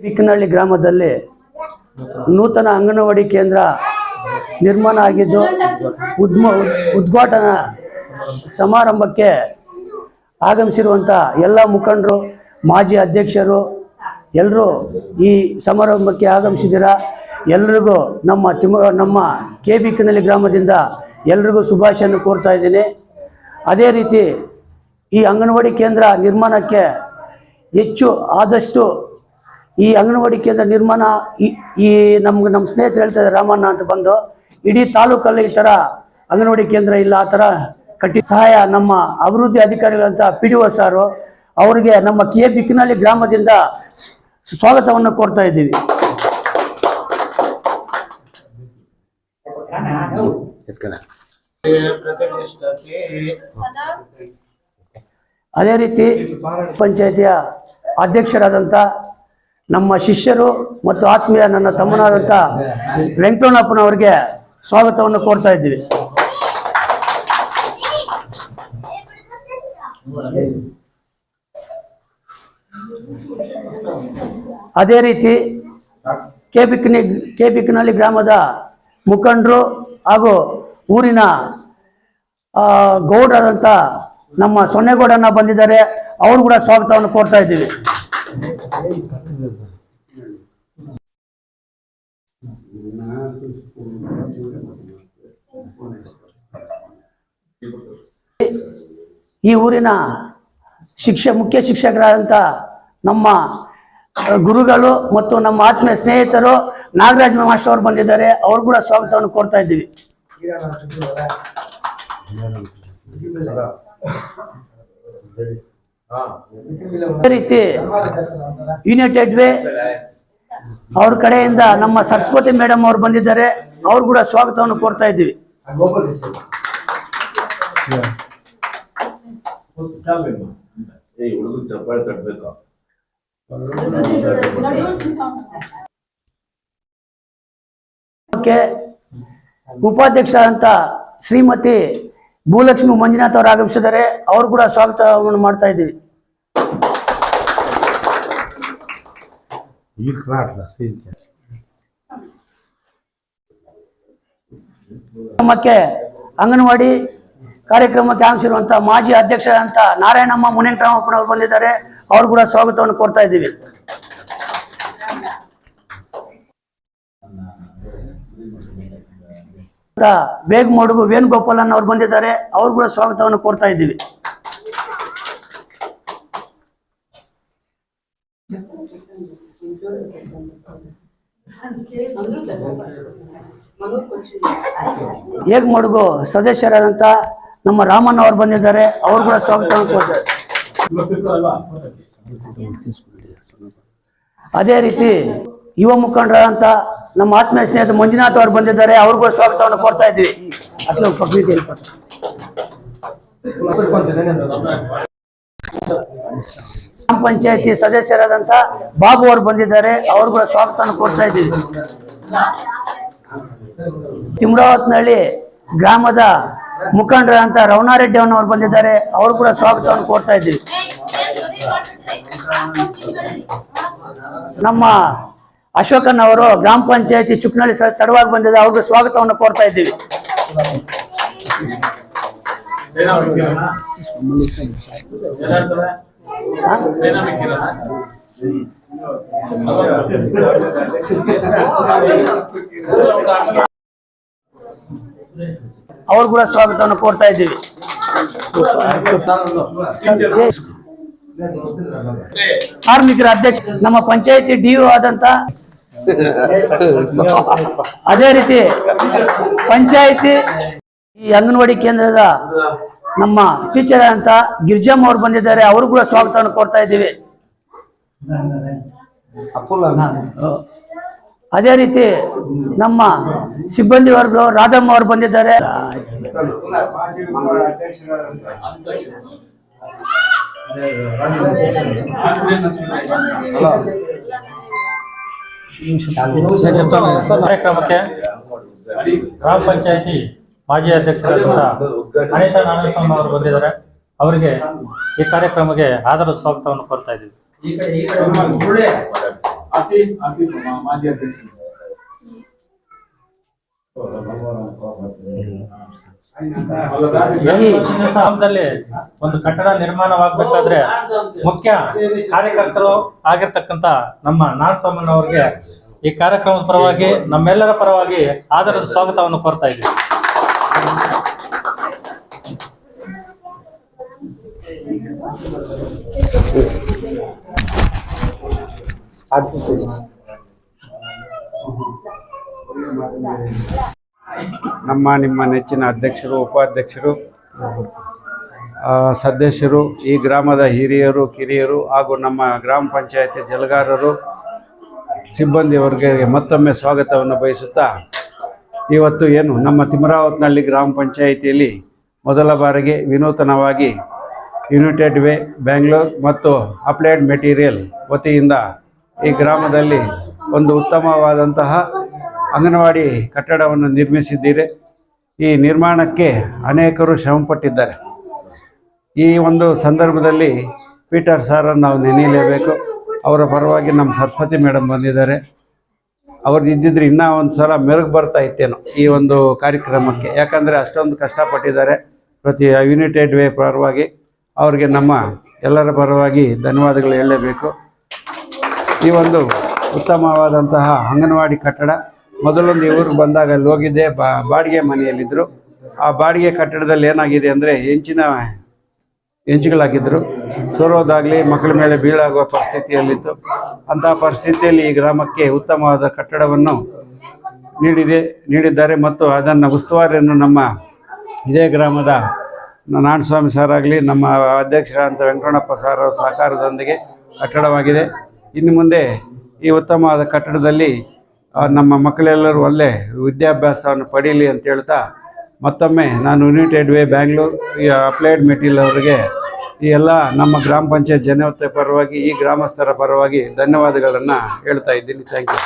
ಬಿಕ್ಕನಹಳ್ಳಿ ಗ್ರಾಮದಲ್ಲಿ ನೂತನ ಅಂಗನವಾಡಿ ಕೇಂದ್ರ ನಿರ್ಮಾಣ ಆಗಿದ್ದು, ಉದ್ಮ, ಉದ್ಘಾಟನಾ ಸಮಾರಂಭಕ್ಕೆ ಆಗಮಿಸಿರುವಂಥ ಎಲ್ಲ ಮುಖಂಡರು, ಮಾಜಿ ಅಧ್ಯಕ್ಷರು ಎಲ್ಲರೂ ಈ ಸಮಾರಂಭಕ್ಕೆ ಆಗಮಿಸಿದ್ದೀರಾ? ಎಲ್ರಿಗೂ ನಮ್ಮ ತಿಮ್ಮ ನಮ್ಮ ಕೆ ಬಿಕ್ಕನಹಳ್ಳಿ ಗ್ರಾಮದಿಂದ ಎಲ್ರಿಗೂ ಶುಭಾಶಯನ್ನು ಕೋರ್ತಾ ಇದ್ದೀನಿ. ಅದೇ ರೀತಿ ಈ ಅಂಗನವಾಡಿ ಕೇಂದ್ರ ನಿರ್ಮಾಣಕ್ಕೆ ಹೆಚ್ಚು ಆದಷ್ಟು ಈ ಅಂಗನವಾಡಿ ಕೇಂದ್ರ ನಿರ್ಮಾಣ ಈ ಈ ನಮ್ಗೆ ನಮ್ಮ ಸ್ನೇಹಿತರು ಹೇಳ್ತಾ ಇದ್ದಾರೆ ರಾಮಣ್ಣ ಅಂತ ಬಂದು ಇಡೀ ತಾಲೂಕಲ್ಲಿ ಈ ಥರ ಅಂಗನವಾಡಿ ಕೇಂದ್ರ ಇಲ್ಲ ಆ ಥರ ಕಟ್ಟಿ ಸಹಾಯ ನಮ್ಮ ಅಭಿವೃದ್ಧಿ ಅಧಿಕಾರಿಗಳಂತ ಪಿ ಡಿ ಒ ಸಾರು ಅವರಿಗೆ ನಮ್ಮ ಕೆ ಬಿಕ್ಕಿನಲ್ಲಿ ಗ್ರಾಮದಿಂದ ಸ್ವಾಗತವನ್ನು ಕೋರ್ತಾ ಇದ್ದೀವಿ. ಅದೇ ರೀತಿ ಪಂಚಾಯತಿಯ ಅಧ್ಯಕ್ಷರಾದಂಥ ನಮ್ಮ ಶಿಷ್ಯರು ಮತ್ತು ಆತ್ಮೀಯ ನನ್ನ ತಮ್ಮನಾದಂಥ ವೆಂಕಟಣ್ಣಪ್ಪನವ್ರಿಗೆ ಸ್ವಾಗತವನ್ನು ಕೋರ್ತಾ ಇದ್ದೀವಿ. ಅದೇ ರೀತಿ ಕೆಬಿಕ್ನಿ ಬಿಕ್ನಿ ಕೆ ಬಿಕ್ನಳ್ಳಿ ಗ್ರಾಮದ ಮುಖಂಡರು ಹಾಗೂ ಊರಿನ ಗೌಡರಂತ ನಮ್ಮ ಸೊನ್ನೆಗೌಡನ್ನ ಬಂದಿದ್ದಾರೆ. ಅವರು ಕೂಡ ಸ್ವಾಗತವನ್ನು ಕೋರ್ತಾ ಇದ್ದೀವಿ. ಈ ಊರಿನ ಶಿಕ್ಷ ಮುಖ್ಯ ಶಿಕ್ಷಕರಾದಂಥ ನಮ್ಮ ಗುರುಗಳು ಮತ್ತು ನಮ್ಮ ಆತ್ಮೀಯ ಸ್ನೇಹಿತರು ನಾಗರಾಜ್ ಮಾಸ್ಟರ್ ಅವರು ಬಂದಿದ್ದಾರೆ. ಅವ್ರು ಕೂಡ ಸ್ವಾಗತವನ್ನು ಕೋರ್ತಾ ಇದ್ದೀವಿ. ಅದೇ ರೀತಿ ಯುನೈಟೆಡ್ ವೇ ಅವ್ರ ಕಡೆಯಿಂದ ನಮ್ಮ ಸರಸ್ವತಿ ಮೇಡಮ್ ಅವ್ರು ಬಂದಿದ್ದಾರೆ. ಅವ್ರು ಕೂಡ ಸ್ವಾಗತವನ್ನು ಕೋರ್ತಾ ಇದ್ದೀವಿ. ಉಪಾಧ್ಯಕ್ಷ ಅಂತ ಶ್ರೀಮತಿ ಭೂಲಕ್ಷ್ಮಿ ಮಂಜುನಾಥ್ ಅವರು ಆಗಮಿಸಿದ್ದಾರೆ. ಅವ್ರು ಕೂಡ ಸ್ವಾಗತವನ್ನು ಮಾಡ್ತಾ ಇದ್ದೀವಿ. ಕಾರ್ಯಕ್ರಮಕ್ಕೆ ಅಂಗನವಾಡಿ ಕಾರ್ಯಕ್ರಮಕ್ಕೆ ಆಗಮಿಸಿರುವಂಥ ಮಾಜಿ ಅಧ್ಯಕ್ಷರಾದಂಥ ನಾರಾಯಣಮ್ಮ ಮುನೇಂಕರಾಮಪ್ಪನವರು ಬಂದಿದ್ದಾರೆ. ಅವರು ಕೂಡ ಸ್ವಾಗತವನ್ನು ಕೋರ್ತಾ ಇದ್ದೀವಿ. ಬೇಗ್ ಮಡುಗು ವೇಣುಗೋಪಾಲನ್ ಅವ್ರು ಬಂದಿದ್ದಾರೆ. ಅವ್ರು ಕೂಡ ಸ್ವಾಗತವನ್ನು ಕೋರ್ತಾ ಇದ್ದೀವಿ. ಹೇಗ್ ಮಡುಗು? ಸದಸ್ಯರಾದಂತ ನಮ್ಮ ರಾಮನ್ ಅವರು ಬಂದಿದ್ದಾರೆ. ಅವ್ರು ಕೂಡ ಸ್ವಾಗತ ಅದೇ ರೀತಿ ಯುವ ಮುಖಂಡರಾದಂತ ನಮ್ಮ ಆತ್ಮೀಯ ಸ್ನೇಹಿತ ಮಂಜುನಾಥ್ ಅವರು ಬಂದಿದ್ದಾರೆ. ಅವ್ರಿಗೂ ಸ್ವಾಗತವನ್ನು ಕೋರ್ತಾ ಇದ್ದೀವಿ. ಅಟ್ಲ ಗ್ರಾಮ ಪಂಚಾಯತಿ ಸದಸ್ಯರಾದಂತ ಬಾಬು ಅವರು ಬಂದಿದ್ದಾರೆ. ಅವ್ರಿಗೂ ಸ್ವಾಗತವನ್ನು ಕೊಡ್ತಾ ಇದ್ದೀವಿ. ತಿಮ್ರಾವತ್ನಹಳ್ಳಿ ಗ್ರಾಮದ ಮುಖಂಡರಾದಂಥ ರವಣಾರೆಡ್ಡಿ ಅವರು ಬಂದಿದ್ದಾರೆ. ಅವರು ಕೂಡ ಸ್ವಾಗತವನ್ನು ಕೊಡ್ತಾ ಇದ್ದೀವಿ. ನಮ್ಮ ಅಶೋಕನ್ ಅವರು ಗ್ರಾಮ ಪಂಚಾಯತಿ ಚುಕ್ನಳ್ಳಿ ತಡವಾಗಿ ಬಂದಿದೆ ಅವ್ರಿಗೆ ಸ್ವಾಗತವನ್ನು ಕೋರ್ತಾ ಇದ್ದೀವಿ? ಅವ್ರು ಕೂಡ ಸ್ವಾಗತವನ್ನು ಕೋರ್ತಾ ಇದ್ದೀವಿ. ಕಾರ್ಮಿಕರ ಅಧ್ಯಕ್ಷ, ನಮ್ಮ ಪಂಚಾಯತಿ ಡಿ ಆದಂತ ಅದೇ ರೀತಿ ಪಂಚಾಯತಿ ಈ ಅಂಗನವಾಡಿ ಕೇಂದ್ರದ ನಮ್ಮ ಟೀಚರ್ ಅಂತ ಗಿರ್ಜಮ್ಮ ಅವ್ರು ಬಂದಿದ್ದಾರೆ ಅವರು ಕೂಡ ಸ್ವಾಗತವನ್ನು ಕೊಡ್ತಾ ಇದ್ದೀವಿ. ಅದೇ ರೀತಿ ನಮ್ಮ ಸಿಬ್ಬಂದಿ ವರ್ಗ ರಾಧಮ್ಮ ಅವರು ಬಂದಿದ್ದಾರೆ. ಕಾರ್ಯಕ್ರಮಕ್ಕೆ ಗ್ರಾಮ ಪಂಚಾಯತಿ ಮಾಜಿ ಅಧ್ಯಕ್ಷರಾದಂತಹ ಅನಿತಾ ನಾರಾಯಣಸ್ವಾಮಿ ಅವರು ಬಂದಿದ್ದಾರೆ. ಅವರಿಗೆ ಈ ಕಾರ್ಯಕ್ರಮಕ್ಕೆ ಆಧಾರದ ಸ್ವಾಗತವನ್ನು ಕೊಡ್ತಾ ಇದ್ದೀವಿ. ಮಾಜಿ ಒಂದು ಕಟ್ಟಡ ನಿರ್ಮಾಣವಾಗಬೇಕಾದ್ರೆ ಮುಖ್ಯ ಕಾರ್ಯಕರ್ತರು ಆಗಿರ್ತಕ್ಕಂತ ನಮ್ಮ ನಾಗಸ್ವಾಮಣ್ಣವ್ರಿಗೆ ಈ ಕಾರ್ಯಕ್ರಮದ ಪರವಾಗಿ ನಮ್ಮೆಲ್ಲರ ಪರವಾಗಿ ಆದರದ ಸ್ವಾಗತವನ್ನು ಕೋರ್ತಾ ಇದ್ದೀವಿ. ನಮ್ಮ ನಿಮ್ಮ ನೆಚ್ಚಿನ ಅಧ್ಯಕ್ಷರು, ಉಪಾಧ್ಯಕ್ಷರು ಸದಸ್ಯರು, ಈ ಗ್ರಾಮದ ಹಿರಿಯರು, ಕಿರಿಯರು ಹಾಗೂ ನಮ್ಮ ಗ್ರಾಮ ಪಂಚಾಯತಿ ಜಲಗಾರರು ಸಿಬ್ಬಂದಿ ವರ್ಗಕ್ಕೆ ಮತ್ತೊಮ್ಮೆ ಸ್ವಾಗತವನ್ನು ಬಯಸುತ್ತಾ ಇವತ್ತು ಏನು? ನಮ್ಮ ತಿಮರಾವತ್ನಹಳ್ಳಿ ಗ್ರಾಮ ಪಂಚಾಯಿತಿಯಲ್ಲಿ ಮೊದಲ ಬಾರಿಗೆ ವಿನೂತನವಾಗಿ ಯುನೈಟೆಡ್ ವೇ ಬ್ಯಾಂಗ್ಳೂರ್ ಮತ್ತು ಅಪ್ಲೈಡ್ ಮೆಟೀರಿಯಲ್ ವತಿಯಿಂದ ಈ ಗ್ರಾಮದಲ್ಲಿ ಒಂದು ಉತ್ತಮವಾದಂತಹ ಅಂಗನವಾಡಿ ಕಟ್ಟಡವನ್ನು ನಿರ್ಮಿಸಿದ್ದೀರಿ. ಈ ನಿರ್ಮಾಣಕ್ಕೆ ಅನೇಕರು ಶ್ರಮಪಟ್ಟಿದ್ದಾರೆ. ಈ ಒಂದು ಸಂದರ್ಭದಲ್ಲಿ ಪೀಟರ್ ಸಾರನ್ನು ನಾವು ನೆನೆಯಲೇಬೇಕು. ಅವರ ಪರವಾಗಿ ನಮ್ಮ ಸರಸ್ವತಿ ಮೇಡಮ್ ಬಂದಿದ್ದಾರೆ. ಅವ್ರು ಇದ್ದಿದ್ರೆ ಇನ್ನೂ ಒಂದು ಸಲ ಮೆರುಗು ಬರ್ತಾ ಇತ್ತೇನೋ ಈ ಒಂದು ಕಾರ್ಯಕ್ರಮಕ್ಕೆ. ಯಾಕಂದರೆ ಅಷ್ಟೊಂದು ಕಷ್ಟಪಟ್ಟಿದ್ದಾರೆ ಪ್ರತಿ ಯುನೈಟೆಡ್ ವೇ ಪರವಾಗಿ. ಅವ್ರಿಗೆ ನಮ್ಮ ಎಲ್ಲರ ಪರವಾಗಿ ಧನ್ಯವಾದಗಳು ಹೇಳಲೇಬೇಕು. ಈ ಒಂದು ಉತ್ತಮವಾದಂತಹ ಅಂಗನವಾಡಿ ಕಟ್ಟಡ ಮೊದಲೊಂದು ಇವ್ರಿಗೆ ಬಂದಾಗ ಅಲ್ಲಿ ಹೋಗಿದ್ದೆ. ಬಾಡಿಗೆ ಮನೆಯಲ್ಲಿದ್ದರು ಆ ಬಾಡಿಗೆ ಕಟ್ಟಡದಲ್ಲಿ ಏನಾಗಿದೆ ಅಂದರೆ ಹೆಂಚಿನ ಹೆಂಚುಗಳಾಗಿದ್ದರು ಸೋರೋದಾಗಲಿ ಮಕ್ಕಳ ಮೇಲೆ ಬೀಳಾಗುವ ಪರಿಸ್ಥಿತಿಯಲ್ಲಿತ್ತು. ಅಂತಹ ಪರಿಸ್ಥಿತಿಯಲ್ಲಿ ಈ ಗ್ರಾಮಕ್ಕೆ ಉತ್ತಮವಾದ ಕಟ್ಟಡವನ್ನು ನೀಡಿದೆ, ನೀಡಿದ್ದಾರೆ ಮತ್ತು ಅದನ್ನು ಉಸ್ತುವಾರಿಯನ್ನು ನಮ್ಮ ಇದೇ ಗ್ರಾಮದ ನಾಣಸ್ವಾಮಿ ಸರ್ ಆಗಲಿ ನಮ್ಮ ಅಧ್ಯಕ್ಷರಾದಂಥ ವೆಂಕಟಣ್ಣಪ್ಪ ಸರ್ ಸಹಕಾರದೊಂದಿಗೆ ಕಟ್ಟಡವಾಗಿದೆ. ಇನ್ನು ಮುಂದೆ ಈ ಉತ್ತಮವಾದ ಕಟ್ಟಡದಲ್ಲಿ ನಮ್ಮ ಮಕ್ಕಳೆಲ್ಲರೂ ಒಳ್ಳೆ ವಿದ್ಯಾಭ್ಯಾಸವನ್ನು ಪಡೀಲಿ ಅಂತ ಹೇಳ್ತಾ ಮತ್ತೊಮ್ಮೆ ನಾನು ಯುನೈಟೆಡ್ ವೇ ಬ್ಯಾಂಗ್ಳೂರ್ ಈ ಅಪ್ಲೈಡ್ ಮೆಟೀರಿಯಲ್ ಅವರಿಗೆ ಈ ಎಲ್ಲ ನಮ್ಮ ಗ್ರಾಮ ಪಂಚಾಯತ್ ಜನತೆ ಪರವಾಗಿ, ಈ ಗ್ರಾಮಸ್ಥರ ಪರವಾಗಿ ಧನ್ಯವಾದಗಳನ್ನು ಹೇಳ್ತಾ ಇದ್ದೀನಿ. Thank you